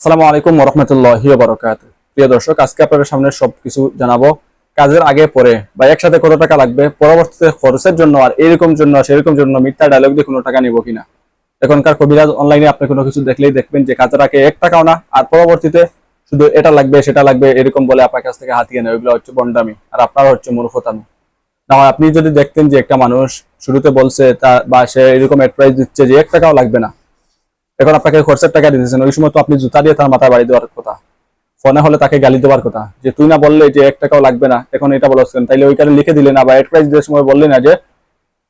আসসালামু আলাইকুম রহমতুল্লাহ বরকাত প্রিয় দর্শক, আজকে আপনাদের সামনে সবকিছু জানাব। কাজের আগে, পরে বা একসাথে কত টাকা লাগবে, পরবর্তীতে খরচের জন্য আর এরকম জন্য, সেরকম জন্য মিথ্যা ডায়লগ দিয়ে কোনো টাকা নিব কিনা। এখনকার কবিরাজ অনলাইনে আপনি কোনো কিছু দেখলেই দেখবেন যে কাজের আগে এক টাকাও না, আর পরবর্তীতে শুধু এটা লাগবে, সেটা লাগবে, এরকম বলে আপনার কাছ থেকে হাতিয়ে নেয় ওইগুলো হচ্ছে বন্ডামি, আর আপনার হচ্ছে মূর্খতামি। না, আপনি যদি দেখতেন যে একটা মানুষ শুরুতে বলছে তা বা সে এরকম অ্যাডভাইস দিচ্ছে যে এক টাকাও লাগবে না এখন আপনাকে খরচের টাকা দিতেছেন ওই সময় তো আপনি জুতা দিয়ে তার মাথায় বাড়ি দেওয়ার কথা। ফোনে হলে তাকে গালি দেওয়ার কথা। যে তুই না বললে যে এক টাকাও লাগবে না, এখন এটা বলছেন তাইলে ওইখানে লিখে দিলে না বা অ্যাডভাইস দেওয়ার সময় বললে না যে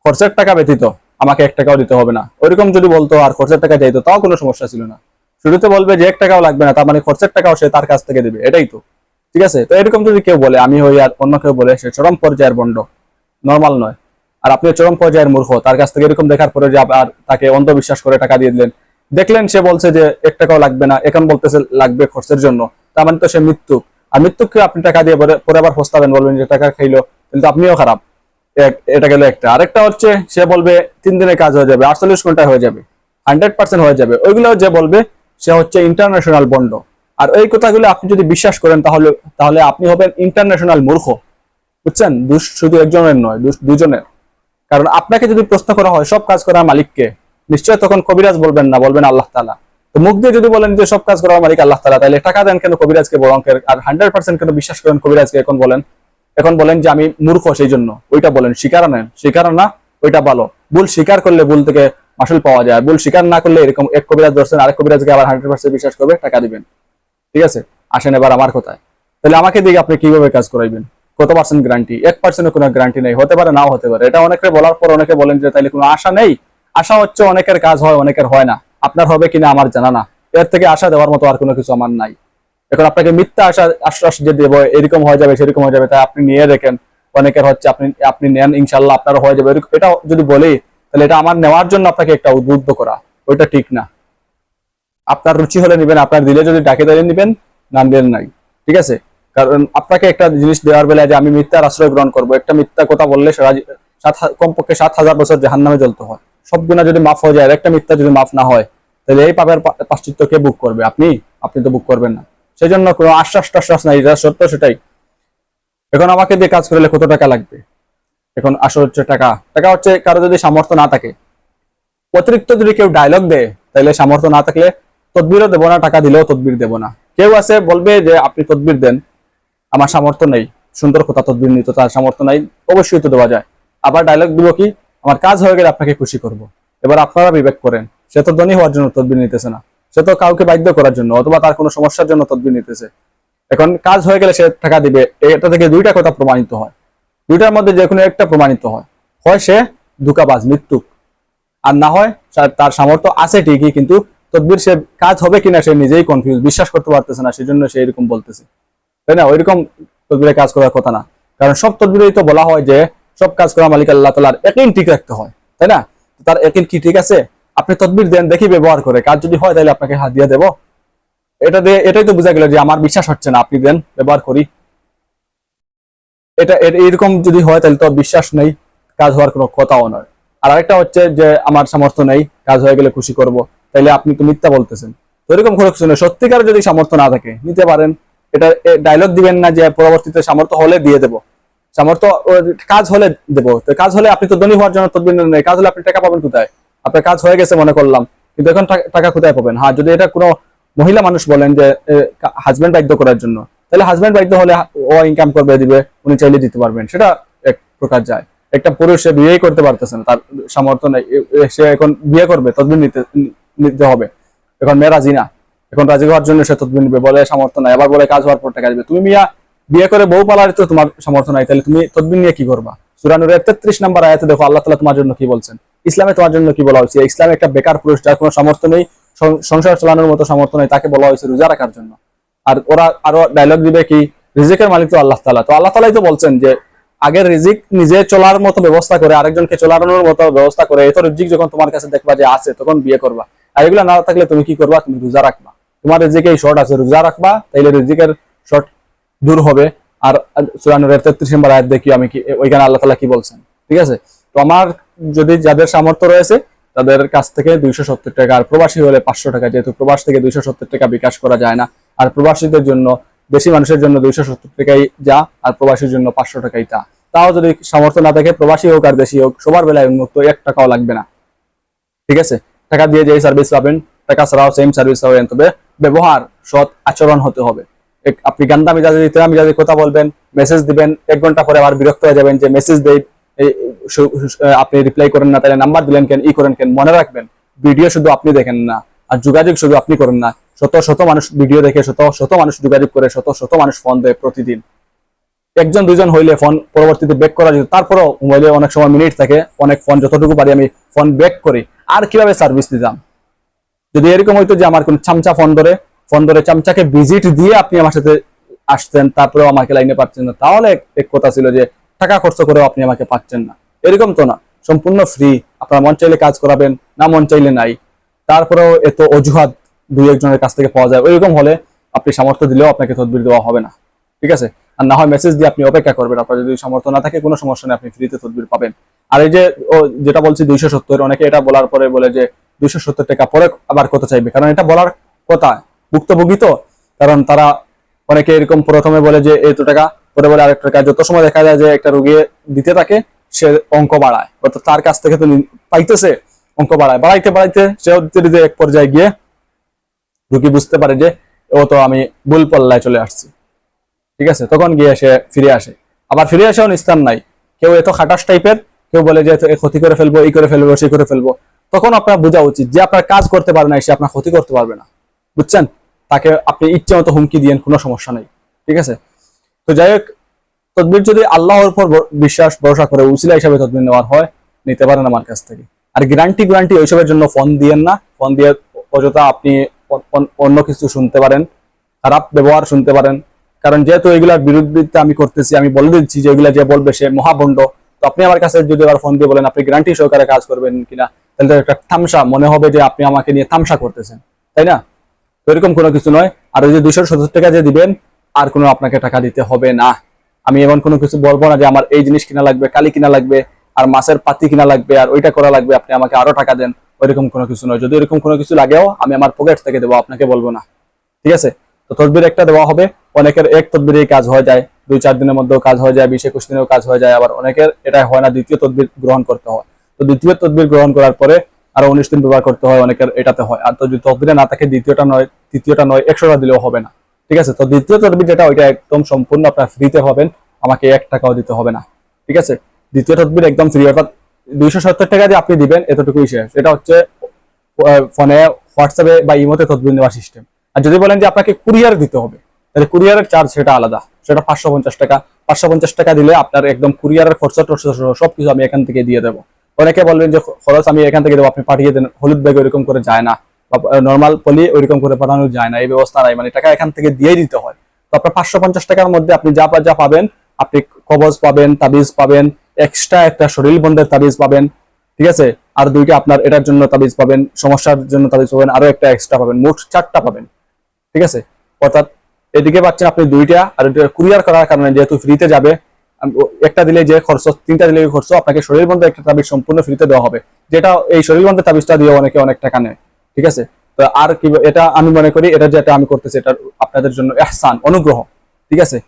খরচের টাকা ব্যতীত আমাকে এক টাকাও দিতে হবে না। ওইরকম যদি বলতো আর খরচের টাকা চাইতো, তাও কোনো সমস্যা ছিল না। শুরুতে বলবে যে এক টাকাও লাগবে না, তার মানে খরচের টাকাও সে তার কাছ থেকে দেবে। এটাই তো। ঠিক আছে? তো এরকম যদি কেউ বলে, আমি হই আর অন্য কেউ বলে, সে চরম পর্যায়ের বন্ড। নর্মাল নয়। আর আপনি চরম পর্যায়ের মূর্খ, তার কাছ থেকে এরকম দেখার পরে যে আবার তাকে অন্ধবিশ্বাস করে টাকা দিয়ে দিলেন। দেখলেন সে বলছে যে এক টাকাও লাগবে না, এখন বলতেছে লাগবে খরচের জন্য। তার মানে তো সে মৃত্যু আর মৃত্যুকে আপনি টাকা দিয়ে পরে আবার ফস্তাবেন বলবেন যে টাকা খাইলো, কিন্তু আপনিও খারাপ। এটা গেল একটা। আরেকটা হচ্ছে, সে বলবে তিন দিনে কাজ হয়ে যাবে, আটচল্লিশ ঘন্টায় হয়ে যাবে, হান্ড্রেড পার্সেন্ট হয়ে যাবে। ওইগুলো যে বলবে, সে হচ্ছে ইন্টারন্যাশনাল বন্ড। আর ওই কথাগুলো আপনি যদি বিশ্বাস করেন, তাহলে তাহলে আপনি হবেন ইন্টারন্যাশনাল মূর্খ। বুঝছেন? দুষ শুধু একজনের নয় দুজনের। কারণ আপনাকে যদি প্রশ্ন করা হয়, সব কাজ করার মালিককে নিশ্চয় তখন কবিরাজ বলবেন না, বলবেন আল্লাহ তালা তো মুখ দিয়ে যদি বলেন যে সব কাজ করার মালিক আল্লাহ তালা তাহলে টাকা দেন কেন কবিরাজকে বড় অঙ্কের আর হান্ড্রেড পার্সেন্ট কেন বিশ্বাস করেন কবিরাজকে? এখন বলেন এখন বলেন যে আমি মূর্খ সেই জন্য ওইটা বলেন স্বীকার নেন। স্বীকার না, ওইটা ভালো। ভুল স্বীকার করলে ভুল থেকে মাসুল পাওয়া যায়। ভুল স্বীকার না করলে এরকম এক কবিরাজ ধরছেন, আরেক কবিরাজকে আবার হান্ড্রেড পার্সেন্ট বিশ্বাস করবে, টাকা দিবেন। ঠিক আছে? আসেন এবার আমার কথায়। তাহলে আমাকে দিয়ে আপনি কীভাবে কাজ করাইবেন? কত পার্সেন্ট গ্যারান্টি এক পার্সেন্ট কোনো গ্যারান্টি নেই। হতে পারে, নাও হতে পারে। এটা অনেকে বলার পর অনেকে বলেন যে তাহলে কোনো আশা নেই? আশা হচ্ছে অনেকের কাজ হয়, অনেকের হয় না। আপনার হবে কিনা আমার জানা না। এর থেকে আশা দেওয়ার মতো আর কোনো কিছু আমার নাই। এখন আপনাকে মিথ্যা আশা, আশ্বাস যে দেবো, এরকম হয়ে যাবে, সেরকম হয়ে যাবে, তাই আপনি নিয়ে দেখেন। অনেকের হচ্ছে আপনি আপনি নেন ইনশাল্লাহ আপনার হয়ে যাবে। এটা যদি বলি, তাহলে এটা আমার নেওয়ার জন্য আপনাকে একটা উদ্বুদ্ধ করা। ওইটা ঠিক না। আপনার রুচি হলে নিবেন, আপনার দিলে যদি ডাকে দিলে নেবেন না দিলেন নাই। ঠিক আছে? কারণ আপনাকে একটা জিনিস দেওয়ার বেলায় যে আমি মিথ্যার আশ্রয় গ্রহণ করব, একটা মিথ্যা কথা বললে সাত কমপক্ষে সাত হাজার বছর জাহান নামে জ্বলতে হয়। সব গুণা যদি মাফ হয়ে যায় একটা মিথ্যা যদি মাফ না হয়, তাহলে এই পাপের পাশ্চিত্য কে বুক করবে? আপনি? আপনি তো বুক করবেন না। সেই জন্য কোনো আশ্বাস টাশ্বাস নাই, যা সত্য সেটাই। এখন আমাকে দিয়ে কাজ করলে কত টাকা লাগবে? এখন আসল হচ্ছে টাকা। টাকা হচ্ছে কারও যদি সামর্থ্য না থাকে। অতিরিক্ত যদি কেউ ডায়লগ দেয়, তাহলে সামর্থ্য না থাকলে তদবিরও দেবো না, টাকা দিলেও তদবির দেবো না। কেউ আছে, বলবে যে আপনি তদবির দেন। আমার সামর্থ্য নেই। সুন্দর কথা তদবির নিত তার সামর্থ্য নাই। অবশ্যই তো দেওয়া যায়। আবার ডায়লগ দিব কি? আমার কাজ হয়ে গেলে আপনাকে খুশি করব। এবার আপনারা বিবেক করেন, সে তো ধনী হওয়ার জন্য তদবির নিতেছে না। সে তো কাউকে বাধ্য করার জন্য অথবা তার কোনো সমস্যার জন্য তদবির নিতেছে। এখন কাজ হয়ে গেলে সে টাকা দিবে, এটা থেকে দুইটা কথা প্রমাণিত হয়। দুইটার মধ্যে যে কোনো একটা প্রমাণিত হয়। হয় সে ধোকাবাজ, মৃত্যুক। আর না হয় তার সামর্থ্য আছে ঠিকই, কিন্তু তদবির সে কাজ হবে কিনা সে নিজেই কনফিউজ বিশ্বাস করতে পারতেছে না, সেজন্য সে এরকম বলতেছে। তাই না? ওইরকম তদবিরে কাজ করার কথা না। কারণ সব তদবিরেই তো বলা হয় যে সব কাজ করা মালিক আল্লাহ তালার একই ঠিক রাখতে হয়, তাই না? তার একই কি ঠিক আছে? আপনি তদবির দেন, দেখি ব্যবহার করে। কাজ যদি হয়, তাহলে আপনাকে হাত দিয়ে দেবো। এটা দিয়ে এটাই তো বোঝা গেল যে আমার বিশ্বাস হচ্ছে না, আপনি দেন, ব্যবহার করি। এটা এরকম যদি হয়, তাহলে তো বিশ্বাস নেই, কাজ হওয়ার কোনো কথাও নয়। আর আরেকটা হচ্ছে যে, আমার সামর্থ্য নেই, কাজ হয়ে গেলে খুশি করব। তাইলে আপনি তো মিথ্যা বলতেছেন। তো এরকম কোনো কিছু নেই। সত্যিকার যদি সামর্থ্য না থাকে, নিতে পারেন। এটা ডায়লগ দিবেন না যে, পরবর্তীতে সামর্থ্য হলে দিয়ে দেবো। সামর্থ্য ও, কাজ হলে দেবো। কাজ হলে আপনি তো ধনী হওয়ার জন্য তদবির নেন কাজ হলে আপনি টাকা পাবেন কোথায়? আপনার কাজ হয়ে গেছে মনে করলাম। কিন্তু এখন টাকা- কোথায় পাবেন? হ্যাঁ যদি এটা কোনো মহিলা মানুষ বলেন যে হাজবেন্ড বাধ্য করার জন্য তাহলে হাজবেন্ড বাধ্য হলে ও ইনকাম করবে দিবে উনি চাইলে দিতে পারবেন। সেটা এক প্রকার যায়। একটা পুরুষ সে বিয়েই করতে পারতেছে না তার সামর্থ্য নেই। সে এখন বিয়ে করবে তদবির নিতে নিতে হবে। এখন মেয়ে রাজি না। এখন রাজি হওয়ার জন্য সে তদবির নিবে বলে সামর্থ্য নাই। আবার বলে কাজ হওয়ার পর টাকা দিবে। তুমি মিয়া বিয়ে করে বউ পালার তো তোমার সামর্থ্য নাই, তাহলে তুমি তদবির নিয়ে কি করবা? সুরানুরের তেত্রিশ নম্বর আয়াতে দেখো, আল্লাহ তালা তোমার জন্য কি বলছেন? ইসলামে তোমার জন্য কি বলা হয়েছে? ইসলামে একটা বেকার পুরুষ যার কোনো সামর্থ্য নেই সংসার চালানোর মতো সামর্থ্য নেই, তাকে বলা হয়েছে রোজা রাখার জন্য। আর ওরা আরও ডায়লগ দিবে কি, রিজিকের মালিক তো আল্লাহ তালা তো আল্লাহ তালাই তো বলছেন যে, আগের রিজিক নিজে চলার মতো ব্যবস্থা করে, আরেকজনকে চলানোর মতো ব্যবস্থা করে, এত রিজিক যখন তোমার কাছে দেখবা যে আছে, তখন বিয়ে করবা। আর এগুলো না থাকলে তুমি কি করবা? তুমি রোজা রাখবা। তোমার রিজিকে এই শর্ট আছে, রোজা রাখবা, তাইলে রিজিকের শর্ট দূর হবে। আর সুরানুরের তেত্রিশ নম্বর আয়াত দেখি আমি কি, ওইখানে আল্লাহ তালা কি বলছেন। ঠিক আছে? তো আমার যদি যাদের সামর্থ্য রয়েছে, তাদের কাছ থেকে দুইশো সত্তর টাকা, আর প্রবাসী হলে পাঁচশো টাকা, যেহেতু প্রবাস থেকে দুইশো সত্তর টাকা বিকাশ করা যায় না, আর প্রবাসীদের জন্য, বেশি মানুষের জন্য দুইশো সত্তর টাকাই যা, আর প্রবাসীর জন্য পাঁচশো টাকাই তা। তাও যদি সামর্থ্য না থাকে, প্রবাসী হোক আর দেশি হোক, সবার বেলায় উন্মুক্ত, এক টাকাও লাগবে না। ঠিক আছে? টাকা দিয়ে যে সার্ভিস পাবেন, টাকা ছাড়াও সেম সার্ভিস পাবেন, তবে ব্যবহার, সৎ আচরণ হতে হবে। আপনি গান্দা মেজাজে তেরা মেজাজে কথা বলবেন মেসেজ দিবেন, এক ঘণ্টা পরে আবার বিরক্ত হয়ে যাবেন যে মেসেজ দেই আপনি রিপ্লাই করেন না, তাহলে নাম্বার দিলেন কেন, ই করেন কেন, মনে রাখবেন ভিডিও শুধু আপনি দেখেন না, আর যোগাযোগ শুধু আপনি করেন না, শত শত মানুষ ভিডিও দেখে, শত শত মানুষ যোগাযোগ করে, শত শত মানুষ ফোন দেয় প্রতিদিন। একজন, দুজন হইলে ফোন পরবর্তীতে ব্যাক করা যেত, তারপরও মোবাইলে অনেক সময় মিনিট থাকে, অনেক ফোন যতটুকু পারি আমি ফোন ব্যাক করি, আর কীভাবে সার্ভিস দিতাম? যদি এরকম হইতো যে আমার কোন চামচা ফোন ধরে ফোন ধরে চামচাকে ভিজিট দিয়ে আপনি আমার সাথে আসতেন, তারপরেও আমাকে লাইনে পাচ্ছেন না। তাহলে এক- কথা ছিল যে, টাকা খরচ করেও আপনি আমাকে পাচ্ছেন না। এরকম তো না। সম্পূর্ণ ফ্রি আপনার মন চাইলে কাজ করাবেন, না মন চাইলে নাই। তারপরেও এত অজুহাত দুই একজনের কাছ থেকে পাওয়া যায়। ওইরকম হলে আপনি সামর্থ্য দিলেও আপনাকে তদবির দেওয়া হবে না। ঠিক আছে? আর না হয় মেসেজ দিয়ে আপনি অপেক্ষা করবেন। আপনার যদি সামর্থ্য না থাকে, কোনো সমস্যা নেই। আপনি ফ্রিতে তদবির পাবেন। আর এই যে, ও যেটা বলছি দুইশো সত্তর, অনেকে এটা বলার পরে বলে যে, দুইশো সত্তর টাকা পরে আবার কত চাইবে? কারণ এটা বলার কথা। ভুক্তভোগী তো? কারণ তারা অনেকে এরকম প্রথমে বলে যে এত টাকা। পরে বলে আরেক টাকা। যত সময় দেখা যায় যে একটা রুগী দিতে থাকে, সে অঙ্ক বাড়ায়। অর্থাৎ তার কাছ থেকে তো পাইতেছে অঙ্ক বাড়ায়। বাড়াইতে বাড়াইতে সেও দিতে এক পর্যায়ে গিয়ে রুগী বুঝতে পারে যে, ও তো আমি ভুল পল্লায় চলে আসছি। ঠিক আছে? তখন গিয়ে সে ফিরে আসে। আবার ফিরে আসাও নিস্তার নাই। কেউ এত খাটাস টাইপের, কেউ বলে যে ক্ষতি করে ফেলব, এই করে ফেলব, সেই করে ফেলব। তখন আপনার বোঝা উচিত যে, আপনার কাজ করতে পারে না, সে আপনার ক্ষতি করতে পারবে না। বুঝছেন? তাকে আপনি ইচ্ছে মতো হুমকি দিয়েন, কোনো সমস্যা নেই। ঠিক আছে? তো যাই হোক, তদবির যদি আল্লাহর উপর বিশ্বাস, ভরসা করে উসিলা হিসাবে তদবির নেওয়ার হয়, নিতে পারেন আমার কাছ থেকে। আর গ্যারান্টি গ্যারান্টি ওইসবের জন্য ফোন দিয়েন না। ফোন দিয়ে অযথা আপনি অন্য কিছু শুনতে পারেন, খারাপ ব্যবহার শুনতে পারেন। কারণ যেহেতু এগুলার বিরুদ্ধে আমি করতেছি, আমি বলে দিচ্ছি যে এগুলা যে বলবে সে মহাবন্ড তো আপনি আমার কাছে যদি আবার ফোন দিয়ে বলেন, আপনি গ্যারান্টি সহকারে কাজ করবেন কিনা? তাহলে একটা থামসা মনে হবে যে আপনি আমাকে নিয়ে থামসা করতেছেন। তাই না? এরকম কোনো কিছু নয়। আর ওই যে দুইশো সত্তর টাকা যে দিবেন, আর কোনো আপনাকে টাকা দিতে হবে না। আমি এমন কোনো কিছু বলব না যে আমার এই জিনিস কিনা লাগবে, কালি কিনা লাগবে, আর মাছের পাতি কিনা লাগবে, আর ওইটা করা লাগবে, আপনি আমাকে আরও টাকা দেন। ওইরকম কোনো কিছু নয়। যদি এরকম কোনো কিছু লাগেও, আমি আমার পকেট থেকে দেবো, আপনাকে বলব না। ঠিক আছে? তো তদবির একটা দেওয়া হবে। অনেকের এক তদবিরেই কাজ হয়ে যায়, দুই চার দিনের মধ্যেও কাজ হয়ে যায়, বিশ একুশ দিনেও কাজ হয়ে যায়, আবার অনেকের এটা হয় না, দ্বিতীয় তদবির গ্রহণ করতে হয়। তো দ্বিতীয় তদবির গ্রহণ করার পরে আরও উনিশ দিন ব্যবহার করতে হয়, অনেকের এটাতে হয়। আর তো যদি তদবিরে না থাকে, দ্বিতীয়টা নয়, তৃতীয়টা নয়, একশোটা দিলেও হবে না। ঠিক আছে? তো দ্বিতীয় তদবির যেটা, ওইটা একদম সম্পূর্ণ আপনার ফ্রিতে হবেন। আমাকে এক টাকাও দিতে হবে না। ঠিক আছে? দ্বিতীয় তদবির একদম ফ্রি অর্থাৎ দুইশো সত্তর টাকা দিয়ে আপনি দিবেন, এতটুকুই শেষ। এটা হচ্ছে ফোনে, হোয়াটসঅ্যাপে বা ইমোতে তদবির নেওয়ার সিস্টেম আর যদি বলেন যে আপনাকে কুরিয়ার দিতে হবে, তাহলে কুরিয়ারের চার্জ সেটা আলাদা। সেটা পাঁচশো পঞ্চাশ টাকা। পাঁচশো পঞ্চাশ টাকা দিলে আপনার একদম কুরিয়ারের খরচা টরচা সহ সবকিছু আমি এখান থেকে দিয়ে দেবো। অনেকে বলবেন যে, খরচ আমি এখান থেকে দেবো, আপনি পাঠিয়ে দেন। হলুদ ব্যাগ ওইরকম করে যায় না। বা নর্মাল পলি ওইরকম করে পাঠানো যায় না। এই ব্যবস্থা নাই। মানে টাকা এখান থেকে দিয়েই দিতে হয়। তো আপনার পাঁচশো পঞ্চাশ টাকার মধ্যে আপনি যা যা পাবেন, আপনি কবজ পাবেন, তাবিজ পাবেন এক্সট্রা একটা শরীর বন্ধের তাবিজ পাবেন, ঠিক আছে? আর দুইটা আপনার এটার জন্য তাবিজ পাবেন, সমস্যার জন্য তাবিজ পাবেন আরও একটা এক্সট্রা পাবেন, মোট চারটা পাবেন, ঠিক আছে? অর্থাৎ এদিকে পাচ্ছেন আপনি দুইটা, আর কুরিয়ার করার কারণে যেহেতু ফ্রিতে যাবে একটা দিলে যে খরচ, তিনটা দিলে খরচ, আপনাকে শরীর বন্ধে একটা তাবিজ সম্পূর্ণ ফ্রিতে দেওয়া হবে। যেটা এই শরীর বন্ধের তাবিজটা দিয়ে অনেকে অনেক টাকা নেয়, ঠিক আছে? তো আর কি, এটা আমি মনে করি, এটা যেটা আমি করতেছি এটা আপনাদের জন্য এহসান, অনুগ্রহ, ঠিক আছে?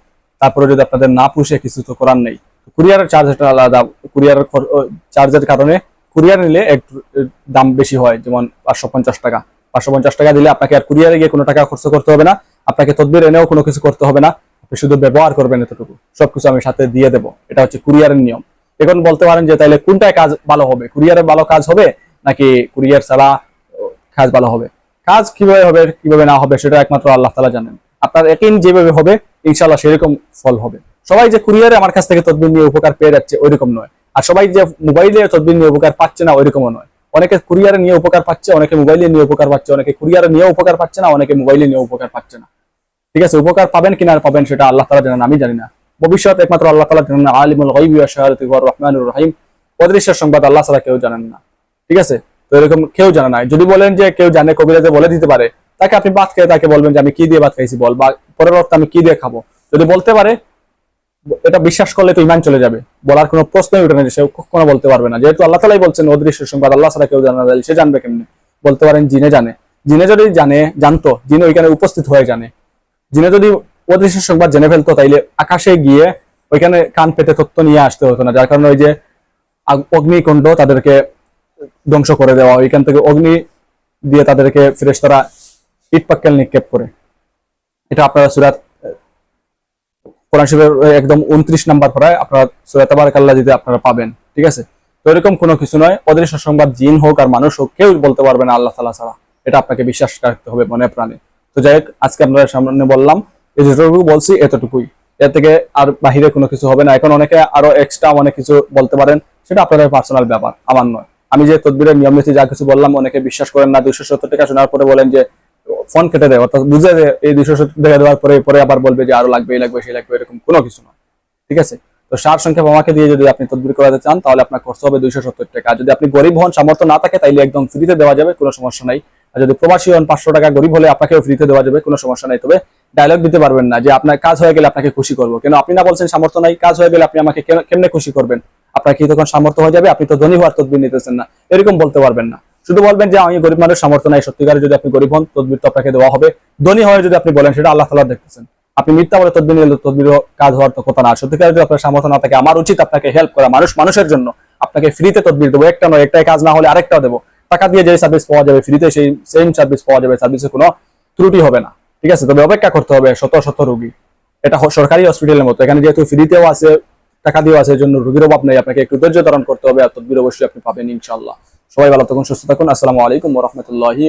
তারপরে যদি আপনাদের না পুষে, কিছু তো করার নেই। কুরিয়ারের চার্জ এটা আলাদা কুরিয়ারের চার্জের কারণে কুরিয়ার নিলে একটু দাম বেশি হয়, যেমন পাঁচশো পঞ্চাশ টাকা। পাঁচশো পঞ্চাশ টাকা দিলে আপনাকে আর কুরিয়ারে গিয়ে কোনো টাকা খরচ করতে হবে না। আপনাকে তদবির এনেও কোনো কিছু করতে হবে না। আপনি শুধু ব্যবহার করবেন এতটুকু, সবকিছু আমি সাথে দিয়ে দেবো। এটা হচ্ছে কুরিয়ারের নিয়ম। এখন বলতে পারেন যে তাইলে কোনটায় কাজ ভালো হবে? কুরিয়ারে ভালো কাজ হবে নাকি কুরিয়ার ছাড়া কাজ ভালো হবে? কাজ কীভাবে হবে, কীভাবে না হবে সেটা একমাত্র আল্লাহ তালা জানেন। আপনার একই যেভাবে হবে ইনশাল্লাহ সেরকম ফল হবে। সবাই যে কুরিয়ারে আমার কাছ থেকে তদবির নিয়ে উপকার পেয়ে যাচ্ছে, ওইরকম নয়। আর সবাই যে মোবাইলে তদবির নিয়ে উপকার পাচ্ছে না, ওইরকমও নয়। অনেকে কুরিয়ারে নিয়ে উপকার পাচ্ছে, অনেকে মোবাইলে নিয়ে উপকার পাচ্ছে, অনেকে কুরিয়ারে নিয়ে উপকার পাচ্ছে না, অনেকে মোবাইলে নিয়ে উপকার পাচ্ছে না। ঠিক আছে, উপকার পাবেন কিনা আর পাবেন সেটা আল্লাহ তালা জানেন, আমি জানি না। ভবিষ্যৎ একমাত্র আল্লাহ তালা জানেন না আলিমুল গাইবি ওয়া রহমানুর রহিম। অদৃশ্য সংবাদ আল্লাহ ছাড়া কেউ জানেন না। ঠিক আছে? তো এরকম কেউ জানে না। যদি বলেন যে কেউ জানে, কবিরাজে বলে দিতে পারে, তাকে আপনি ভাত খেয়ে তাকে বলবেন যে আমি কি দিয়ে ভাত খাইছি বল, বা পরের অর্থে আমি কি দিয়ে খাব। যদি বলতে পারে, এটা বিশ্বাস করলে তো ইমান চলে যাবে। বলার কোনো প্রশ্নই উঠে না যে সে কখনো বলতে পারবে না। যেহেতু আল্লাহ তালাই বলছেন অদৃশ্য সংবাদ আল্লাহ ছাড়া কেউ জানা সে জানবে কেমনে? বলতে পারেন, জিনে জানে। জিনে যদি জানে, জানতো, জিনে ওইখানে উপস্থিত হয়ে জানে। জিনে যদি অদৃশ্য সংবাদ জেনে ফেলতো, তাইলে আকাশে গিয়ে ওইখানে কান পেতে তত্ত্ব নিয়ে আসতে হতো না, যার কারণে ওই যে অগ্নিকুণ্ড তাদেরকে ধ্বংস করে দেওয়া, ওইখান থেকে অগ্নি দিয়ে তাদেরকে ফেরেশতারা ইট পাক্কেল নিক্ষেপ করে। এটা আপনারা সুরাত, কোরআন শরীফের একদম উনত্রিশ নাম্বার পড়ায় আপনারা সুরাত আবার কাল্লা যদি আপনারা পাবেন, ঠিক আছে? তো এরকম কোনো কিছু নয়, অদৃশ্য সংবাদ জিন হোক আর মানুষ হোক, কেউ বলতে পারবে না আল্লাহ তালা ছাড়া। এটা আপনাকে বিশ্বাস রাখতে হবে মনে প্রাণে। তো যাই হোক, আজকে আপনাদের সামনে বললাম, এই যেটুকু বলছি এতটুকুই। এর থেকে আর বাহিরে কোনো কিছু হবে না। এখন অনেকে আরও এক্সট্রা অনেক কিছু বলতে পারেন, সেটা আপনাদের পার্সোনাল ব্যাপার, আমার নয়। আমি যে তদবিরের নিয়ম নীতি যা কিছু বললাম, অনেকে বিশ্বাস করেন না, দুইশো সত্তর টাকা শোনার পরে বলেন যে, ফোন কেটে দেয়, অর্থাৎ বুঝে যে এই দুইশো সত্তর টাকা দেওয়ার পরে পরে আবার বলবে যে আরও লাগবে, এই লাগবে, সেই লাগবে, এরকম কোনো কিছু নয় ঠিক আছে? তো সার সংখ্যা আমাকে দিয়ে যদি আপনি তদবির করাতে চান, তাহলে আপনার খরচ হবে দুইশো সত্তর টাকা। যদি আপনি গরিব হন, সামর্থ্য না থাকে, তাইলে একদম ফ্রিতে দেওয়া যাবে, কোনো সমস্যা নাই। আর যদি প্রবাসী হন, পাঁচশো টাকা গরিব হলে আপনাকেও ফ্রিতে দেওয়া যাবে, কোনো সমস্যা নাই। তবে ডায়লগ দিতে পারবেন না যে আপনার কাজ হয়ে গেলে আপনাকে খুশি করব। কেন? আপনি না বলছেন সামর্থ্য নাই, কাজ হয়ে গেলে আপনি আমাকে কেমনে খুশি করবেন? আপনার কি তখন সামর্থ্য হয়ে যাবে? আপনি তো ধনী হওয়ার তদবির নিতেছেন না। এরকম বলতে পারবেন না। শুধু বলবেন যে আমি গরিব মানুষ, সামর্থ্য নাই। সত্যিকারে যদি আপনি গরিব হন, তদবির তো আপনাকে দেওয়া হবে। ধনী হয়ে যদি আপনি বলেন, সেটা আল্লাহ তালা দেখতেছেন। আপনি মিথ্যা বলে তদবির নিলে তদবির কাজ হওয়ার তো কথা না। সত্যিকারে যদি আপনার সামর্থ্য না থাকে, আমার উচিত আপনাকে হেল্প করা মানুষ মানুষের জন্য। আপনাকে ফ্রিতে তদবির দেবো। একটা নয়, একটাই কাজ না হলে আরেকটাও দেবো। টাকা দিয়ে যে সার্ভিস পাওয়া যাবে ফ্রিতে সেই সেম সার্ভিস পাওয়া যাবে সার্ভিসে কোনো ত্রুটি হবে না। ঠিক আছে? তবে অপেক্ষা করতে হবে শত শত রোগী। এটা সরকারি হসপিটালের মতো। এখানে যেহেতু ফ্রিতেও আছে, টাকা দিয়েও আছে জন্য রোগীর অভাব নেই। আপনাকে একটু ধৈর্য ধারণ করতে হবে, আর তদবির অবশ্যই আপনি পাবেন ইনশাল্লাহ সবাই ভালো থাকুন, সুস্থ থাকুন। আসসালামু আলাইকুম রহমতুল্লাহি